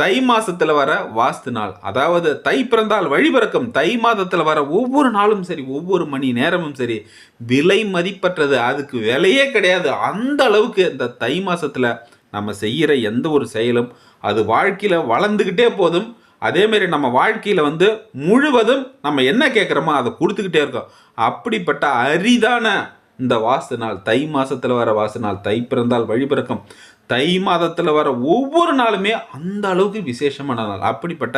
தை மாசத்துல வர வாஸ்து நாள். அதாவது தை பிறந்தால் வழிபிறக்கும் தை மாதத்துல வர ஒவ்வொரு நாளும் சரி ஒவ்வொரு மணி நேரமும் சரி விலை மதிப்பற்றது அதுக்கு விலையே கிடையாது. அந்த அளவுக்கு இந்த தை மாசத்துல நம்ம செய்கிற எந்த ஒரு செயலும் அது வாழ்க்கையில வளர்ந்துக்கிட்டே போதும். அதேமாரி நம்ம வாழ்க்கையில் வந்து முழுவதும் நம்ம என்ன கேட்குறோமோ அதை கொடுத்துக்கிட்டே இருக்கோம். அப்படிப்பட்ட அரிதான இந்த வாஸ்து நாள் தை மாதத்தில் வர வாசு நாள் தை பிறந்தால் வழிபிறக்கும் தை மாதத்தில் வர ஒவ்வொரு நாளுமே அந்த அளவுக்கு விசேஷமான நாள். அப்படிப்பட்ட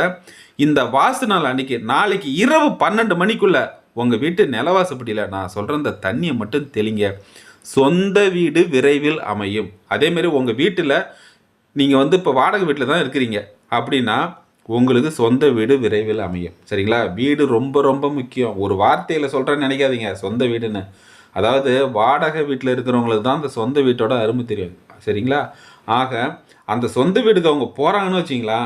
இந்த வாசு நாள் அன்னைக்கு நாளைக்கு இரவு பன்னெண்டு மணிக்குள்ள உங்கள் வீட்டு நிலவாசப்படியில் நான் சொல்கிற இந்த தண்ணியை மட்டும் தெளிங்க. சொந்த வீடு விரைவில் அமையும். அதேமாரி உங்கள் வீட்டில் நீங்கள் வந்து இப்போ வாடகை வீட்டில் தான் இருக்கிறீங்க. அப்படின்னா உங்களுக்கு சொந்த வீடு விரைவில் அமையும். சரிங்களா? வீடு ரொம்ப ரொம்ப முக்கியம். ஒரு வார்த்தையில் சொல்கிறேன்னு நினைக்காதீங்க. சொந்த வீடுன்னு. அதாவது வாடகை வீட்டில் இருக்கிறவங்களுக்கு தான் அந்த சொந்த வீட்டோட அருமை தெரியும். சரிங்களா? ஆக அந்த சொந்த வீட்டுக்கு அவங்க போகிறாங்கன்னு வச்சிங்களா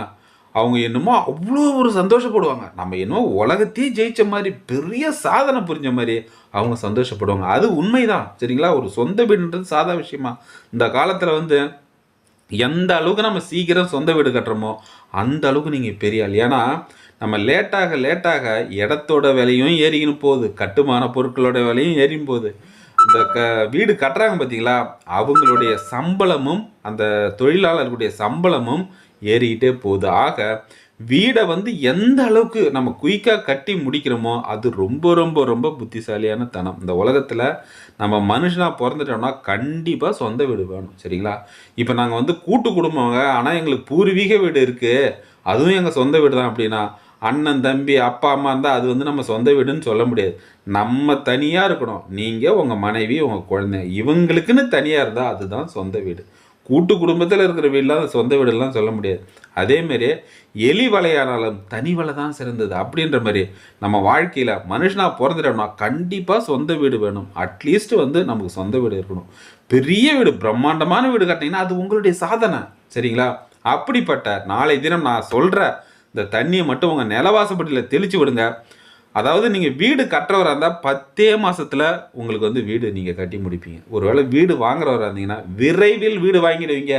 அவங்க என்னமோ அவ்வளோ ஒரு சந்தோஷப்படுவாங்க. நம்ம என்னமோ உலகத்தையே ஜெயித்த மாதிரி பெரிய சாதனை புரிஞ்ச மாதிரி அவங்க சந்தோஷப்படுவாங்க. அது உண்மைதான் சரிங்களா? ஒரு சொந்த வீடுன்றது சாதா விஷயமா. இந்த காலத்தில் வந்து எந்த அளவுக்கு நம்ம சீக்கிரம் சொந்த வீடு கட்டுறோமோ அந்த அளவுக்கு நீங்கள் பெரிய ஆள். ஏன்னா நம்ம லேட்டாக லேட்டாக இடத்தோட விலையும் ஏறிக்கின்னு போகுது. கட்டுமான பொருட்களோட விலையும் ஏறியும் போகுது. இந்த க வீடு கட்டுறாங்க பார்த்தீங்களா அவங்களுடைய சம்பளமும் அந்த தொழிலாளர்களுடைய சம்பளமும் ஏறிக்கிட்டே போகுது. ஆக வீடை வந்து எந்த அளவுக்கு நம்ம குயிக்காக கட்டி முடிக்கிறோமோ அது ரொம்ப ரொம்ப ரொம்ப புத்திசாலியான தனம். இந்த உலகத்தில் நம்ம மனுஷனாக பிறந்துட்டோம்னா கண்டிப்பாக சொந்த வீடு வேணும் சரிங்களா? இப்போ நாங்கள் வந்து கூட்டு குடும்பங்க ஆனால் எங்களுக்கு பூர்வீக வீடு இருக்குது அதுவும் எங்கள் சொந்த வீடு தான் அப்படின்னா அண்ணன் தம்பி அப்பா அம்மா இருந்தால் அது வந்து நம்ம சொந்த வீடுன்னு சொல்ல முடியாது. நம்ம தனியாக இருக்கணும். நீங்கள் உங்கள் மனைவி உங்கள் குழந்தை. இவங்களுக்குன்னு தனியாக இருந்தால் அதுதான் சொந்த வீடு. கூட்டு குடும்பத்தில் இருக்கிற வீடெலாம் சொந்த வீடுலாம் சொல்ல முடியாது. அதேமாரி எலி வலையானாலும் தனி வலை தான் சிறந்தது அப்படின்ற மாதிரி நம்ம வாழ்க்கையில் மனுஷனாக பிறந்துட்டோம்னா கண்டிப்பாக சொந்த வீடு வேணும். அட்லீஸ்ட் வந்து நமக்கு சொந்த வீடு இருக்கணும். பெரிய வீடு பிரம்மாண்டமான வீடு கட்டினீங்கன்னா அது உங்களுடைய சாதனை. சரிங்களா? அப்படிப்பட்ட நாளை தினம் நான் சொல்கிற இந்த தண்ணியை மட்டும் உங்கள் நிலவாசப்பட்டியில் தெளித்து விடுங்க. அதாவது நீங்கள் வீடு கட்டுறவராக இருந்தால் பத்தே மாதத்தில் உங்களுக்கு வந்து வீடு நீங்கள் கட்டி முடிப்பீங்க. ஒருவேளை வீடு வாங்குறவராக இருந்தீங்கன்னா விரைவில் வீடு வாங்கிடுவீங்க.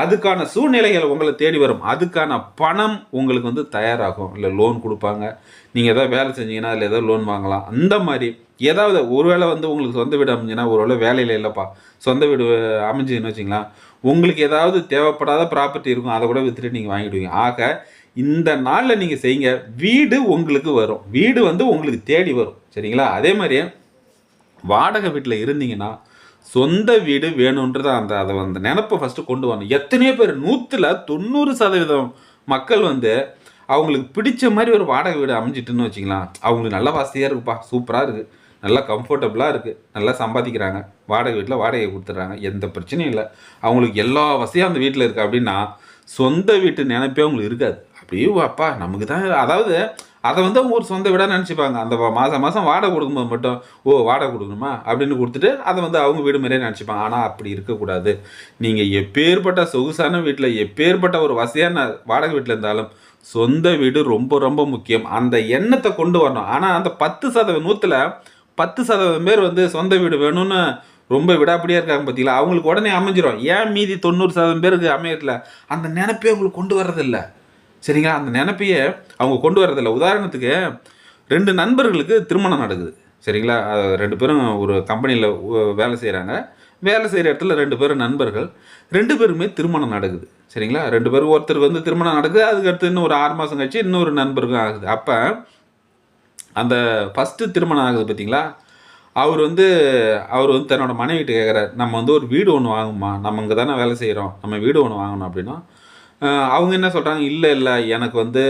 அதுக்கான சூழ்நிலைகள் உங்களை தேடி வரும். அதுக்கான பணம் உங்களுக்கு வந்து தயாராகும். இல்லை லோன் கொடுப்பாங்க. நீங்கள் ஏதாவது வேலை செஞ்சீங்கன்னா அதில் ஏதாவது லோன் வாங்கலாம். அந்த மாதிரி ஏதாவது ஒருவேளை வந்து உங்களுக்கு சொந்த வீடு அமைஞ்சுன்னா ஒருவேளை வேலையில் இல்லைப்பா சொந்த வீடு அமைஞ்சுன்னு வச்சிங்களா உங்களுக்கு ஏதாவது தேவைப்படாத ப்ராப்பர்ட்டி இருக்கும் அதை கூட விற்றுட்டு நீங்கள் வாங்கிடுவீங்க. ஆக இந்த நாளில் நீங்கள் செய்யுங்க. வீடு உங்களுக்கு வரும். வீடு வந்து உங்களுக்கு தேடி வரும். சரிங்களா? அதே மாதிரியே வாடகை வீட்டில் இருந்தீங்கன்னா சொந்த வீடு வேணுன்றது அந்த அதை அந்த நினப்பை ஃபஸ்ட்டு கொண்டு வரணும். எத்தனையோ பேர் நூற்றில் தொண்ணூறு சதவீதம் மக்கள் வந்து அவங்களுக்கு பிடிச்ச மாதிரி ஒரு வாடகை வீடு அமைஞ்சிட்டுன்னு வச்சிங்களேன் அவங்களுக்கு நல்ல வசதியாக இருக்குப்பா. சூப்பராக இருக்குது நல்லா கம்ஃபர்டபுளாக இருக்குது நல்லா சம்பாதிக்கிறாங்க. வாடகை வீட்டில் வாடகை கொடுத்துட்றாங்க. எந்த பிரச்சனையும் இல்லை. அவங்களுக்கு எல்லா வசதியும் அந்த வீட்டில் இருக்குது அப்படின்னா சொந்த வீட்டு நினைப்பே அவங்களுக்கு இருக்காது. அப்படியே அப்பா நமக்கு தான் அதாவது அதை வந்து அவங்க ஒரு சொந்த வீடாக நினச்சிப்பாங்க. அந்த மாதம் மாதம் வாடகை கொடுக்கும்போது மட்டும் ஓ வாடகை கொடுக்கணுமா? அப்படின்னு கொடுத்துட்டு அதை வந்து அவங்க வீடு மாதிரியே நினச்சிப்பாங்க. ஆனால் அப்படி இருக்கக்கூடாது. நீங்கள் எப்பேற்பட்ட சொகுசான வீட்டில் எப்பேற்பட்ட ஒரு வசதியான வாடகை வீட்டில் இருந்தாலும் சொந்த வீடு ரொம்ப ரொம்ப முக்கியம். அந்த எண்ணத்தை கொண்டு வரணும். ஆனால் அந்த பத்து சதவீத நூற்றில் பத்து சதவீதம் பேர் வந்து சொந்த வீடு வேணும்னு ரொம்ப விடாப்படியாக இருக்காங்க பார்த்தீங்களா அவங்களுக்கு உடனே அமைஞ்சிரும். ஏன் மீதி தொண்ணூறு சதவீதம் பேருக்கு அமையறதில்ல அந்த நினைப்பே அவங்களுக்கு கொண்டு வர்றதில்லை. சரிங்களா? அந்த நினப்பையே அவங்க கொண்டு வரதில்லை உதாரணத்துக்கு ரெண்டு நண்பர்களுக்கு திருமணம் நடக்குது. சரிங்களா? ரெண்டு பேரும் ஒரு கம்பெனியில் வேலை செய்கிறாங்க வேலை செய்கிற இடத்துல ரெண்டு பேரும் நண்பர்கள். ரெண்டு பேருமே திருமணம் நடக்குது. சரிங்களா? ரெண்டு பேரும் ஒருத்தர் வந்து திருமணம் நடக்குது. அதுக்கு அடுத்து இன்னும் ஒரு ஆறு மாதம் கழிச்சு இன்னொரு நண்பருக்கும் ஆகுது. அப்போ அந்த ஃபஸ்ட்டு திருமணம் ஆகுது பார்த்தீங்களா அவர் வந்து அவர் வந்து தன்னோட மனைவிட்டு கேட்குறாரு நம்ம வந்து ஒரு வீடு ஒன்று வாங்குமா நம்ம இங்கே தானே வேலை செய்கிறோம் நம்ம வீடு ஒன்று வாங்கணும் அப்படின்னா அவங்க என்ன சொல்கிறாங்க இல்லை இல்லை எனக்கு வந்து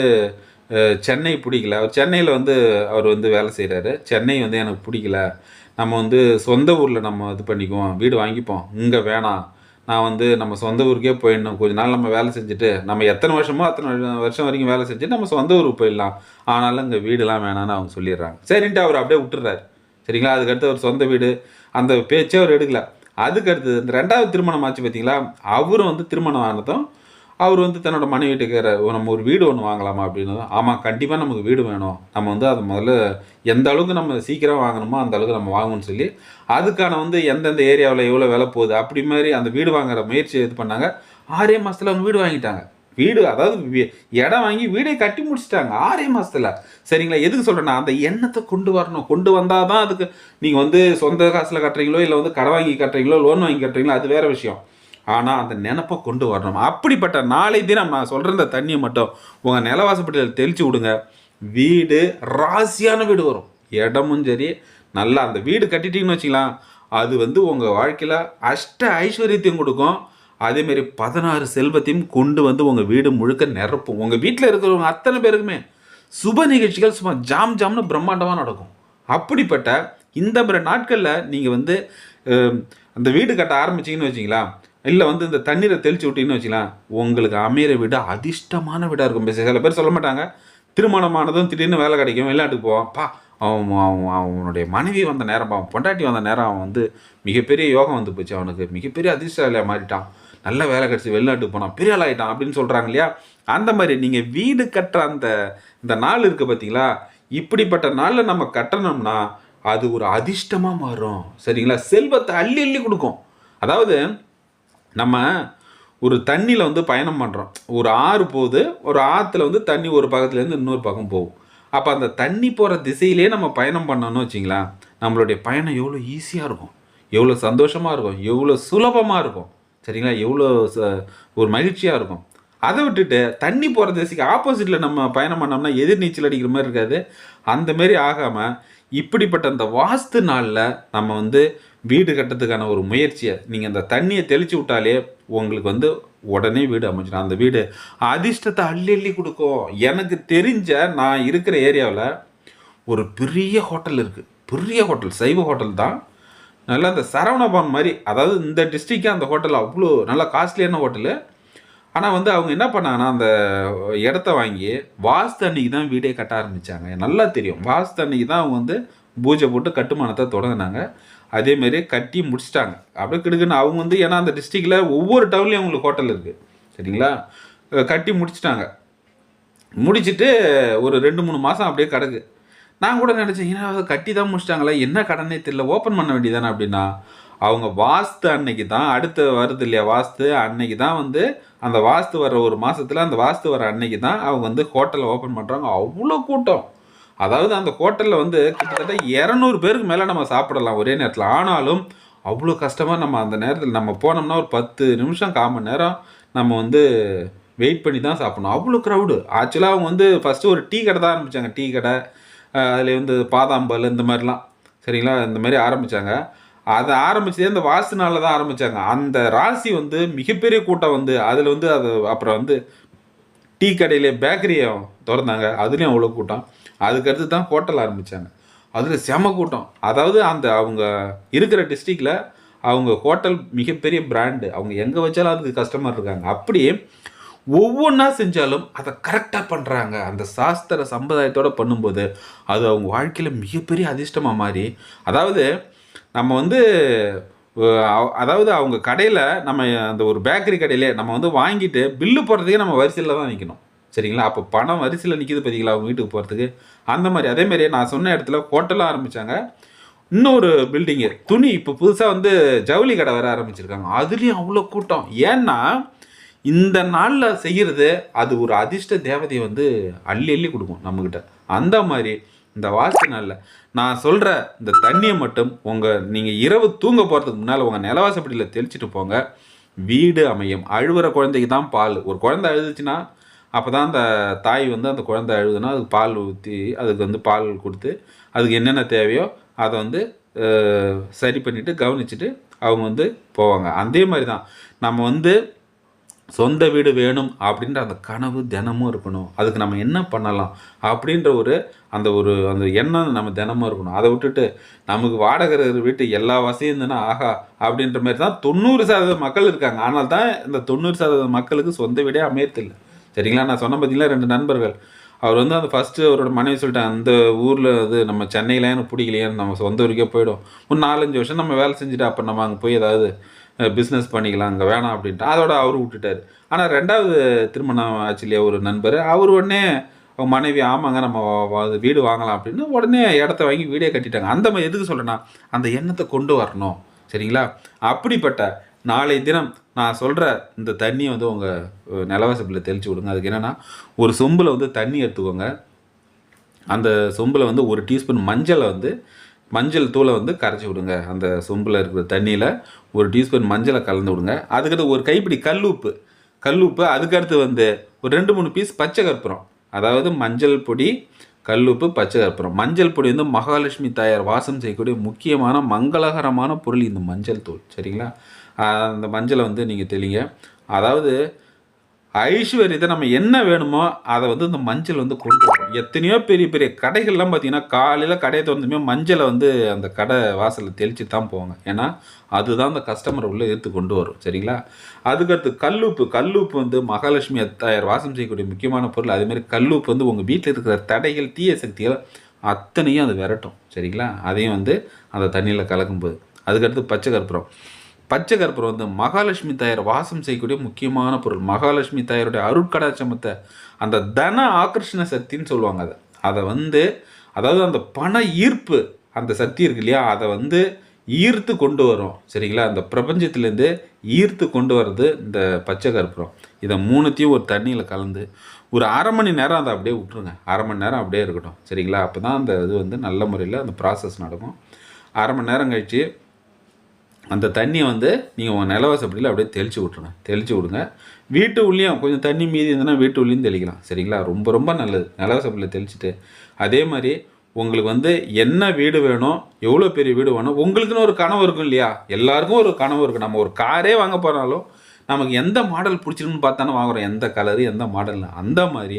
சென்னை பிடிக்கல. அவர் சென்னையில் வந்து அவர் வந்து வேலை செய்கிறாரு சென்னை வந்து எனக்கு பிடிக்கல. நம்ம வந்து சொந்த ஊரில் நம்ம இது பண்ணிக்குவோம். வீடு வாங்கிப்போம். இங்கே வேணாம். நான் வந்து நம்ம சொந்த ஊருக்கே போயிடணும். கொஞ்ச நாள் நம்ம வேலை செஞ்சுட்டு நம்ம எத்தனை வருஷமோ அத்தனை வருஷம் வரைக்கும் வேலை செஞ்சுட்டு நம்ம சொந்த ஊருக்கு போயிடலாம். ஆனாலும் இங்கே வீடுலாம் வேணாம்னு அவங்க சொல்லிடுறாங்க. சரின்ட்டு அவர் அப்படியே விட்டுறாரு சரிங்களா? அதுக்கடுத்து அவர் சொந்த வீடு. அந்த பேச்சே அவர் எடுக்கல. அதுக்கடுத்து இந்த ரெண்டாவது திருமணம் ஆச்சு பார்த்தீங்களா அவரும் வந்து திருமணம் ஆனதும் அவர் வந்து தன்னோட மனைவி கேட்குற நம்ம ஒரு வீடு ஒன்று வாங்கலாமா? அப்படின்னு. ஆமாம் கண்டிப்பாக நமக்கு வீடு வேணும். நம்ம வந்து அதை முதல்ல எந்த அளவுக்கு நம்ம சீக்கிரம் வாங்கணுமோ அந்த அளவுக்கு நம்ம வாங்கணும்னு சொல்லி அதுக்கான வந்து எந்தெந்த ஏரியாவில் எவ்வளோ விலை போகுது? அப்படி மாதிரி அந்த வீடு வாங்குற முயற்சி இது பண்ணாங்க. ஆறே மாதத்தில் அவங்க வீடு வாங்கிட்டாங்க. வீடு அதாவது இடம் வாங்கி வீடே கட்டி முடிச்சிட்டாங்க. ஆறே மாதத்தில் சரிங்களா? எதுக்கு சொல்கிறேன்னா அந்த எண்ணத்தை கொண்டு வரணும். கொண்டு வந்தால் தான் அதுக்கு நீங்கள் வந்து சொந்த காசில் கட்டுறீங்களோ இல்லை வந்து கடை வாங்கி கட்டுறீங்களோ லோன் வாங்கி கட்டுறீங்களோ அது வேற விஷயம். ஆனால் அந்த நினப்பை கொண்டு வரணும். அப்படிப்பட்ட நாளை தினம் நான் சொல்கிற இந்த தண்ணியை மட்டும் உங்கள் நிலவாசப்பட்டியில் தெளிச்சு விடுங்க. வீடு ராசியான வீடு வரும். இடமும் சரி நல்லா அந்த வீடு கட்டிட்டீங்கன்னு வச்சுக்கலாம். அது வந்து உங்கள் வாழ்க்கையில் அஷ்ட ஐஸ்வர்யத்தையும் கொடுக்கும். அதேமாரி பதினாறு செல்வத்தையும் கொண்டு வந்து உங்கள் வீடு முழுக்க நிரப்பும். உங்கள் வீட்டில் இருக்கிறவங்க அத்தனை பேருக்குமே சுப நிகழ்ச்சிகள் சும்மா ஜாம் ஜாம்னு பிரம்மாண்டமாக நடக்கும். அப்படிப்பட்ட இந்த மாதிரி நாட்களில் நீங்கள் வந்து அந்த வீடு கட்ட ஆரம்பிச்சீங்கன்னு வச்சிங்களா இல்லை வந்து இந்த தண்ணீரை தெளிச்சு விட்டீங்கன்னு வச்சுக்கலாம் உங்களுக்கு அமையிற வீடு அதிர்ஷ்டமான வீடாக இருக்கும். சில பேர் சொல்ல மாட்டாங்க. திருமணமானதும் திடீர்னு வேலை கிடைக்கும் வெளிநாட்டுக்கு போவான். பா அவன் அவன் அவனுடைய மனைவி வந்த நேரம் அவன் பொண்டாட்டி வந்த நேரம் அவன் வந்து மிகப்பெரிய யோகம் வந்து போச்சு. அவனுக்கு மிகப்பெரிய அதிர்ஷ்டசாலியாக மாறிட்டான். நல்ல வேலை கிடச்சி வெளிநாட்டுக்கு போனான். பெரிய ஆள் ஆகிட்டான் அப்படின்னு சொல்கிறாங்க இல்லையா? அந்த மாதிரி நீங்கள் வீடு கட்டுற அந்த இந்த நாள் இருக்குது பார்த்தீங்களா இப்படிப்பட்ட நாளில் நம்ம கட்டணும்னா அது ஒரு அதிர்ஷ்டமாக மாறும். சரிங்களா? செல்வத்தை அள்ளி அள்ளி கொடுக்கும். அதாவது நம்ம ஒரு தண்ணியில் வந்து பயணம் பண்ணுறோம் ஒரு ஆறு போகுது ஒரு ஆற்றுல வந்து தண்ணி ஒரு பக்கத்துலேருந்து இன்னொரு பக்கம் போகும். அப்போ அந்த தண்ணி போகிற திசையிலே நம்ம பயணம் பண்ணோம்னு வச்சிங்களேன் நம்மளுடைய பயணம் எவ்வளோ ஈஸியாக இருக்கும். எவ்வளோ சந்தோஷமாக இருக்கும். எவ்வளோ சுலபமாக இருக்கும். சரிங்களா? எவ்வளோ ச- ஒரு மகிழ்ச்சியாக இருக்கும். அதை விட்டுட்டு தண்ணி போகிற திசைக்கு ஆப்போசிட்டில் நம்ம பயணம் பண்ணோம்னா எதிர் நீச்சல் அடிக்கிற மாதிரி இருக்காது. அந்த மாரி ஆகாமல் இப்படிப்பட்ட அந்த வாஸ்து நாளில் நம்ம வந்து வீடு கட்டுறதுக்கான ஒரு முயற்சியை நீங்கள் அந்த தண்ணியை தெளித்து விட்டாலே உங்களுக்கு வந்து உடனே வீடு அமைச்சிடும் அந்த வீடு அதிர்ஷ்டத்தை அள்ளி அள்ளி கொடுக்கும். எனக்கு தெரிஞ்ச நான் இருக்கிற ஏரியாவில் ஒரு பெரிய ஹோட்டல் இருக்குது பெரிய ஹோட்டல் சைவ ஹோட்டல் தான். நல்லா அந்த சரவணபவன் மாதிரி அதாவது இந்த டிஸ்ட்ரிக்டே அந்த ஹோட்டல் அவ்வளோ நல்லா காஸ்ட்லியான ஹோட்டலு ஆனால் வந்து அவங்க என்ன பண்ணாங்கன்னா அந்த இடத்த வாங்கி வாஸ்து அன்னைக்கு தான் வீடே கட்ட ஆரம்பித்தாங்க நல்லா தெரியும். வாஸ்து அன்னைக்கு தான் அவங்க வந்து பூஜை போட்டு கட்டுமானத்தை தொடங்கினாங்க. அதேமாரி கட்டி முடிச்சிட்டாங்க. அப்படியே கிடுக்குன்னு அவங்க வந்து ஏன்னா அந்த டிஸ்ட்ரிக்டில் ஒவ்வொரு டவுன்லேயும் அவங்களுக்கு ஹோட்டல் இருக்குது சரிங்களா? கட்டி முடிச்சிட்டாங்க. முடிச்சுட்டு ஒரு ரெண்டு மூணு மாதம் அப்படியே கிடக்கு. நான் கூட நினச்சேன் ஏன்னா கட்டி தான் முடிச்சிட்டாங்களா என்ன கடனே தெரியல ஓப்பன் பண்ண வேண்டியதானே அப்படின்னா அவங்க வாஸ்து அன்னைக்கு தான் அடுத்து வருது இல்லையா வாஸ்து அன்னைக்கு தான் வந்து அந்த வாஸ்து வர ஒரு மாதத்தில் அந்த வாஸ்து வர அன்னைக்கு தான் அவங்க வந்து ஹோட்டலை ஓப்பன் பண்ணுறாங்க அவ்வளோ கூட்டம். அதாவது அந்த ஹோட்டலில் வந்து கிட்டத்தட்ட இரநூறு பேருக்கு மேலே நம்ம சாப்பிடலாம் ஒரே நேரத்தில். ஆனாலும் அவ்வளோ கஷ்டமாக நம்ம அந்த நேரத்தில் நம்ம போனோம்னா ஒரு பத்து நிமிஷம் கால் மணி நேரம் நம்ம வந்து வெயிட் பண்ணி தான் சாப்பிடணும். அவ்வளோ க்ரௌடு ஆக்சுவலாக அவங்க வந்து ஃபஸ்ட்டு ஒரு டீ கடை தான் ஆரம்பித்தாங்க டீ கடை அதில் வந்து பாதாம்பல் இந்த மாதிரிலாம். சரிங்களா? இந்த மாதிரி ஆரம்பித்தாங்க அதை ஆரம்பித்ததே அந்த வாஸ்து நாளில் தான் ஆரம்பித்தாங்க அந்த ராசி வந்து மிகப்பெரிய கூட்டம் வந்து அதில் வந்து அது அப்புறம் வந்து டீ கடையிலே பேக்கரியை திறந்தாங்க. அதுலேயும் அவ்வளோ கூட்டம். அதுக்கடுத்து தான் ஹோட்டல் ஆரம்பித்தாங்க அதில் செம கூட்டம். அதாவது அந்த அவங்க இருக்கிற டிஸ்ட்ரிக்டில் அவங்க ஹோட்டல் மிகப்பெரிய பிராண்டு அவங்க எங்கே வச்சாலும் அதுக்கு கஸ்டமர் இருக்காங்க. அப்படி ஒவ்வொன்றா செஞ்சாலும் அதை கரெக்டாக பண்ணுறாங்க அந்த சாஸ்திர சம்பிரதாயத்தோடு பண்ணும்போது அது அவங்க வாழ்க்கையில் மிகப்பெரிய அதிர்ஷ்டமாக மாறி அதாவது நம்ம வந்து அதாவது அவங்க கடையில் நம்ம அந்த ஒரு பேக்கரி கடையிலே நம்ம வந்து வாங்கிட்டு பில்லு போடுறதுக்கே நம்ம வரிசையில் தான் நிற்கணும் சரிங்களா? அப்போ பணம் வரிசையில் நிற்கிது பார்த்தீங்களா அவங்க வீட்டுக்கு போகிறதுக்கு அந்த மாதிரி அதே மாதிரி நான் சொன்ன இடத்துல ஹோட்டலும் ஆரம்பித்தாங்க இன்னொரு பில்டிங்கு துணி இப்போ புதுசாக வந்து ஜவுளி கடை வர ஆரம்பிச்சிருக்காங்க. அதுலேயும் அவ்வளோ கூட்டம். ஏன்னா இந்த நாளில் செய்கிறது அது ஒரு அதிர்ஷ்ட தேவதையை வந்து அள்ளி அள்ளி கொடுக்கும் நம்மக்கிட்ட அந்த மாதிரி இந்த வாசி நாளில். நான் சொல்கிற இந்த தண்ணியை மட்டும் உங்கள் நீங்கள் இரவு தூங்க போகிறதுக்கு முன்னால் உங்கள் நிலவாசப்படியில் தெளிச்சிட்டு போங்க. வீடு அமையும். அழுவுற குழந்தைக்கு தான் பால். ஒரு குழந்தை அழுதுச்சுன்னா அப்போ தான் அந்த தாய் வந்து அந்த குழந்தை அழுதுன்னா அதுக்கு பால் ஊற்றி அதுக்கு வந்து பால் கொடுத்து அதுக்கு என்னென்ன தேவையோ அதை வந்து சரி பண்ணிவிட்டு கவனிச்சுட்டு அவங்க வந்து போவாங்க. அதே மாதிரி தான் நம்ம வந்து சொந்த வீடு வேணும் அப்படின்ற அந்த கனவு தினமும் இருக்கணும். அதுக்கு நம்ம என்ன பண்ணலாம் அப்படின்ற ஒரு அந்த ஒரு அந்த எண்ணம் நம்ம தினமும் இருக்கணும். அதை விட்டுட்டு நமக்கு வாடகை வீட்டு எல்லா வசதியும் இருந்ததுன்னா ஆகா அப்படின்ற மாதிரி தான் தொண்ணூறு சதவீத மக்கள் இருக்காங்க. ஆனால் தான் இந்த தொண்ணூறு சதவீத மக்களுக்கு சொந்த வீடே அமையத்தில்லை சரிங்களா? நான் சொன்ன பார்த்தீங்களா ரெண்டு நண்பர்கள். அவர் வந்து அந்த ஃபஸ்ட்டு அவரோட மனைவி சொல்லிட்டேன் அந்த ஊரில் அது நம்ம சென்னையில் எனக்கு பிடிக்கலையான்னு நம்ம சொந்த ஊருக்கே போயிடும். ஒரு நாலஞ்சு வருஷம் நம்ம வேலை செஞ்சுட்டு அப்போ நம்ம அங்கே போய் ஏதாவது பிஸ்னஸ் பண்ணிக்கலாம் அங்கே வேணாம் அப்படின்ட்டு. அதோட அவர் விட்டுட்டார். ஆனால் ரெண்டாவது திருமணம் ஆச்சு ஒரு நண்பர். அவர் உடனே அவங்க மனைவி ஆமாங்க நம்ம வீடு வாங்கலாம் அப்படின்னு உடனே இடத்த வாங்கி வீடே கட்டிட்டாங்க. அந்த மாதிரி எதுக்கு சொல்கிறேன்னா அந்த எண்ணத்தை கொண்டு வரணும். சரிங்களா? அப்படிப்பட்ட நாளை தினம் நான் சொல்கிற இந்த தண்ணியை வந்து உங்கள் நிலவாசப்பில் தெளித்து விடுங்க. அதுக்கு என்னென்னா ஒரு சொம்பில் வந்து தண்ணி எடுத்துக்கோங்க. அந்த சொம்பில் வந்து ஒரு டீஸ்பூன் மஞ்சளை வந்து மஞ்சள் தூளை வந்து கரைச்சி விடுங்க. அந்த சொம்பில் இருக்கிற தண்ணியில் ஒரு டீஸ்பூன் மஞ்சளை கலந்து விடுங்க. அதுக்கடுத்து ஒரு கைப்பிடி கல்லுப்பு. கல்லுப்பு அதுக்கடுத்து வந்து ஒரு ரெண்டு மூணு பீஸ் பச்சை கற்பூரம். அதாவது மஞ்சள் பொடி கல்லுப்பு பச்சை கற்பூரம். மஞ்சள் பொடி வந்து மகாலட்சுமி தாயார் வாசம் செய்யக்கூடிய முக்கியமான மங்களகரமான பொருள் இந்த மஞ்சள் தூள். சரிங்களா? அந்த மஞ்சளை வந்து நீங்கள் தெளிங்க. அதாவது ஐஸ்வர்யத்தை நம்ம என்ன வேணுமோ அதை வந்து இந்த மஞ்சள் வந்து கொண்டு வரும் எத்தனையோ பெரிய பெரிய கடைகள்லாம் பார்த்தீங்கன்னா காலையில் கடையை திறந்துமே மஞ்சளை வந்து அந்த கடை வாசலில் தெளித்து தான் போவாங்க. ஏன்னா அதுதான் அந்த கஸ்டமரை உள்ளே எடுத்து கொண்டு வரும். சரிங்களா? அதுக்கடுத்து கல்லுப்பு. கல்லுப்பு வந்து மகாலட்சுமி அத்தாயர் வாசம் செய்யக்கூடிய முக்கியமான பொருள். அதேமாதிரி கல்லுப்பு வந்து உங்கள் வீட்டில் இருக்கிற தடைகள் தீய சக்திகள் அத்தனையும் அது விரட்டும். சரிங்களா? அதையும் வந்து அந்த தண்ணியில் கலக்கும்போது. அதுக்கடுத்து பச்சை கற்பூரம். பச்சை கற்பூரம் வந்து மகாலட்சுமி தாயார் வாசம் செய்யக்கூடிய முக்கியமான பொருள். மகாலட்சுமி தாயாருடைய அருட்கடாச்சமத்தை அந்த தன ஆகர்ஷண சக்தின்னு சொல்லுவாங்க அதை. அதை வந்து அதாவது அந்த பண ஈர்ப்பு அந்த சக்தி இருக்கு இல்லையா அதை வந்து ஈர்த்து கொண்டு வரும். சரிங்களா? அந்த பிரபஞ்சத்துலேருந்து ஈர்த்து கொண்டு வர்றது இந்த பச்சை கற்பூரம் இதை மூணுத்தையும் ஒரு தண்ணியில் கலந்து ஒரு அரை மணி நேரம் அதை அப்படியே விட்டுருங்க. அரை மணி நேரம் அப்படியே இருக்கட்டும். சரிங்களா? அப்போ தான் அந்த இது வந்து நல்ல முறையில் அந்த ப்ராசஸ் நடக்கும். அரை மணி நேரம் கழித்து அந்த தண்ணியை வந்து நீங்கள் உங்கள் நிலவாசப்படியில் அப்படியே தெளித்து விட்ருங்க தெளித்து விடுங்க. வீட்டு உள்ளேயும் கொஞ்சம் தண்ணி மீதி இருந்ததுன்னா வீட்டு உள்ளேயும் தெளிக்கலாம். சரிங்களா? ரொம்ப ரொம்ப நல்லது. நிலவாசப்படியில் தெளிச்சுட்டு. அதே மாதிரி உங்களுக்கு வந்து என்ன வீடு வேணும் எவ்வளோ பெரிய வீடு வேணும் உங்களுக்குன்னு ஒரு கனவு இருக்கும் இல்லையா? எல்லாருக்கும் ஒரு கனவு இருக்குது நம்ம ஒரு காரே வாங்க போனாலும் நமக்கு எந்த மாடல் பிடிச்சிருக்குன்னு பார்த்தானே வாங்குறோம். எந்த கலரு எந்த மாடலில் அந்த மாதிரி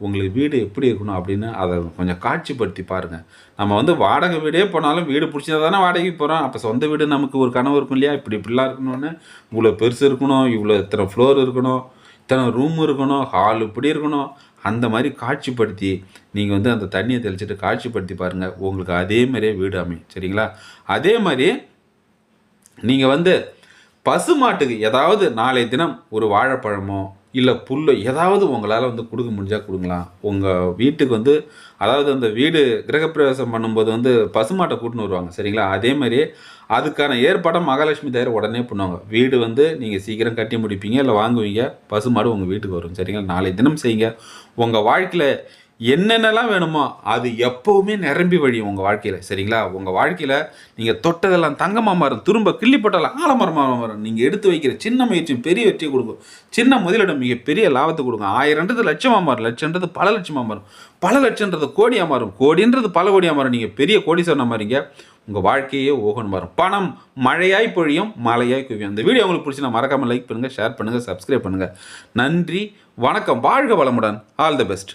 உங்களுக்கு வீடு எப்படி இருக்கணும் அப்படின்னு அதை கொஞ்சம் காட்சிப்படுத்தி பாருங்கள் நம்ம வந்து வாடகை வீடே போனாலும் வீடு பிடிச்சதா தானே வாடகைக்கு போகிறோம் அப்போ சொந்த வீடு நமக்கு ஒரு கனவு இருக்கும் இல்லையா? இப்படி இப்படிலாம் இருக்கணும்னு. இவ்வளோ பெருசு இருக்கணும் இவ்வளோ இத்தனை ஃப்ளோர் இருக்கணும் இத்தனை ரூம் இருக்கணும் ஹால் இப்படி இருக்கணும். அந்த மாதிரி காட்சிப்படுத்தி நீங்கள் வந்து அந்த தண்ணியை தெளிச்சிட்டு காட்சிப்படுத்தி பாருங்கள் உங்களுக்கு அதே மாதிரியே வீடு அமையும். சரிங்களா? அதே மாதிரி நீங்கள் வந்து பசுமாட்டுக்கு ஏதாவது நாளைய தினம் ஒரு வாழைப்பழமோ இல்லை புல்லோ ஏதாவது உங்களால் வந்து கொடுக்க முடிஞ்சால் கொடுங்களாம் உங்கள் வீட்டுக்கு வந்து அதாவது அந்த வீடு கிரகப்பிரவேசம் பண்ணும்போது வந்து பசுமாட்டை கூட்டின்னு வருவாங்க சரிங்களா? அதே மாதிரி அதுக்கான ஏற்பாடை மகாலட்சுமி தயார் உடனே பண்ணுவாங்க. வீடு வந்து நீங்கள் சீக்கிரம் கட்டி முடிப்பீங்க இல்லை வாங்குவீங்க பசுமாடு உங்கள் வீட்டுக்கு வரும் சரிங்களா? நாளை தினம் செய்யுங்க. உங்கள் வாழ்க்கையில் என்னென்னலாம் வேணுமோ அது எப்போவுமே நிரம்பி வழியும் உங்கள் வாழ்க்கையில் சரிங்களா? உங்கள் வாழ்க்கையில் நீங்கள் தொட்டதெல்லாம் தங்கமாக மாறும் திரும்ப கிள்ளி ஆலமரமாக மாறும். நீங்கள் எடுத்து வைக்கிற சின்ன முயற்சியும் பெரிய வெற்றியை கொடுக்கும். சின்ன முதலிடம் மிக பெரிய லாபத்தை கொடுக்கும். ஆயிரன்றது லட்சமாக மாறும் லட்சன்றது பல லட்சமாக மாறும். பல லட்சன்றது கோடியாக மாறும். கோடின்றது பல கோடியாக மாறும். நீங்கள் பெரிய கோடி சொன்ன மாதிரிங்க உங்கள் வாழ்க்கையே ஓகன் மாறும். பணம் மழையாய் பொழியும் மழையாய் குவியும். அந்த வீடியோ உங்களுக்கு பிடிச்சினா மறக்காமல் லைக் பண்ணுங்கள் ஷேர் பண்ணுங்கள் சப்ஸ்கிரைப் பண்ணுங்கள் நன்றி வணக்கம். வாழ்க வளமுடன். All the best